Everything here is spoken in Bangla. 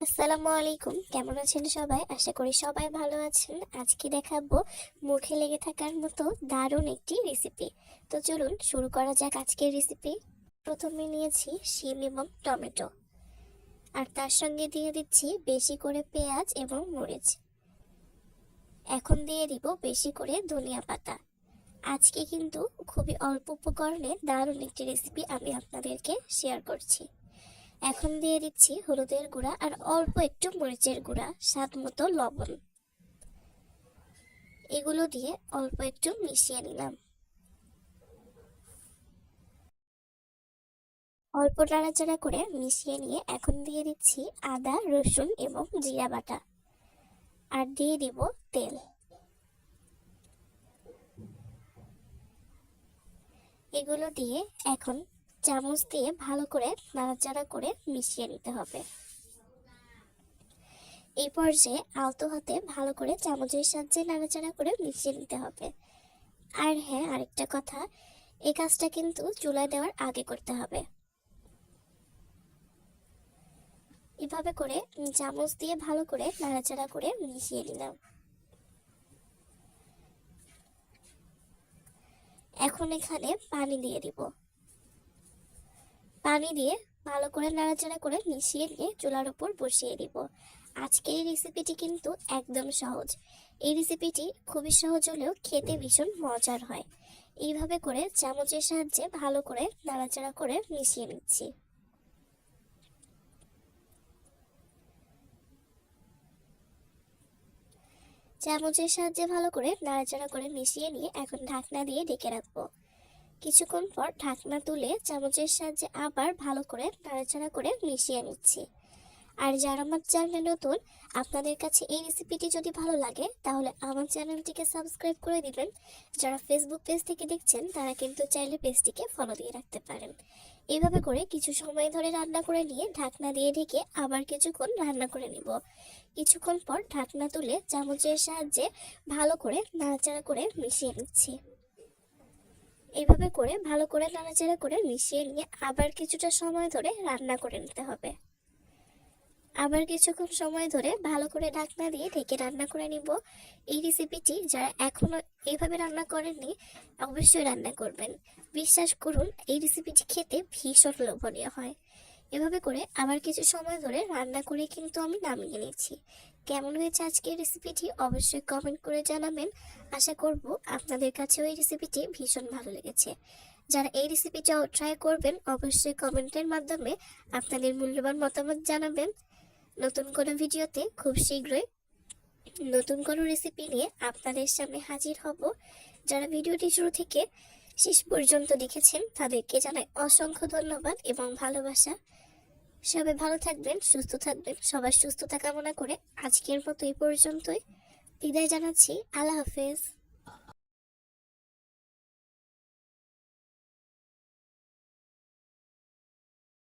আসসালামু আলাইকুম। কেমন আছেন সবাই? আশা করি সবাই ভালো আছেন। আজকে দেখাবো মুখে লেগে থাকার মতো দারুণ একটি রেসিপি তো চলুন, শুরু করা যাক আজকের রেসিপি প্রথমে নিয়েছি শিম এবং টমেটো। আর তার সঙ্গে দিয়ে দিচ্ছি বেশি করে পেঁয়াজ এবং মরিচ। এখন দিয়ে দিব বেশি করে ধনিয়া পাতা। আজকে কিন্তু খুবই অল্প উপকরণে দারুণ একটি রেসিপি আমি আপনাদেরকে শেয়ার করছি। এখন দিয়ে দিচ্ছি হলুদের গুঁড়া আর অল্প একটু মরিচের গুঁড়া, স্বাদ মতো লবণ। এগুলো দিয়ে অল্প একটু মিশিয়ে নিলাম। অল্প নাড়াচাড়া করে মিশিয়ে নিয়ে এখন দিয়ে দিচ্ছি আদা, রসুন এবং জিরা বাটা। আর দিয়ে দিব তেল। এগুলো দিয়ে এখন চামচ দিয়ে ভালো করে নাড়াচাড়া করে মিশিয়ে নিতে হবে। এই পর্যায়ে আলতো হাতে ভালো করে চামচের সাহায্যে নাড়াচাড়া করে মিশিয়ে নিতে হবে। আর হ্যাঁ আরেকটা কথা, এই কাজটা কিন্তু চুলায় দেওয়ার আগে করতে হবে। এভাবে করে চামচ দিয়ে ভালো করে নাড়াচাড়া করে মিশিয়ে নিলাম। এখন এখানে পানি দিয়ে দিব। পানি দিয়ে ভালো করে নাড়াচাড়া করে মিশিয়ে নিয়ে চুলার উপর বসিয়ে দিব। আজকের এই রেসিপিটি কিন্তু একদম সহজ। এই রেসিপিটি খুবই সহজ হলেও খেতে ভীষণ মজার হয়। এইভাবে করে চামচের সাহায্যে ভালো করে নাড়াচাড়া করে মিশিয়ে নিচ্ছি। চামচের সাহায্যে ভালো করে নাড়াচাড়া করে মিশিয়ে নিয়ে এখন ঢাকনা দিয়ে ঢেকে রাখব। কিছুক্ষণ পর ঢাকনা তুলে চামচের সাহায্যে আবার ভালো করে নাড়াচাড়া করে মিশিয়ে নিচ্ছি। আর যারা আমার চ্যানেলে নতুন, আপনাদের কাছে এই রেসিপিটি যদি ভালো লাগে, তাহলে আমার চ্যানেলটিকে সাবস্ক্রাইব করে দিবেন। যারা ফেসবুক পেজ থেকে দেখছেন, তারা কিন্তু চাইলে পেজটিকে ফলো দিয়ে রাখতে পারেন। এভাবে করে কিছু সময় ধরে রান্না করে নিয়ে ঢাকনা দিয়ে ঢেকে আবার কিছুক্ষণ রান্না করে নিব। কিছুক্ষণ পর ঢাকনা তুলে চামচের সাহায্যে ভালো করে নাড়াচাড়া করে মিশিয়ে নিচ্ছি। এইভাবে করে ভালো করে নাড়াচাড়া করে মিশিয়ে নিয়ে আবার কিছুটা সময় ধরে রান্না করে নিতে হবে। আবার কিছুক্ষণ সময় ধরে ভালো করে ঢাকনা দিয়ে ঢেকে রান্না করে নিব। এই রেসিপিটি যারা এখনও এইভাবে রান্না করেননি, অবশ্যই রান্না করবেন। বিশ্বাস করুন, এই রেসিপিটি খেতে ভীষণ লোভনীয় হয়। এভাবে করে আবার কিছু সময় ধরে রান্না করে কিন্তু আমি নামিয়ে নিয়েছি কেমন হয়েছে আজকের রেসিপিটি অবশ্যই কমেন্ট করে জানাবেন। আশা করব আপনাদের কাছেও এই রেসিপিটি ভীষণ ভালো লেগেছে। যারা এই রেসিপিটাও ট্রাই করবেন, অবশ্যই কমেন্টের মাধ্যমে আপনাদের মূল্যবান মতামত জানাবেন। নতুন কোনো ভিডিওতে খুব শীঘ্রই নতুন কোনো রেসিপি নিয়ে আপনাদের সামনে হাজির হব। যারা ভিডিওটি শুরু থেকে শেষ পর্যন্ত দেখেছেন, তাদেরকে জানাই অসংখ্য ধন্যবাদ এবং ভালোবাসা। সবাই ভালো থাকবেন, সুস্থ থাকবেন, সবার সুস্থতা কামনা করে আজকের মতো এই পর্যন্তই। বিদায় জানাচ্ছি, আল্লাহ হাফেজ।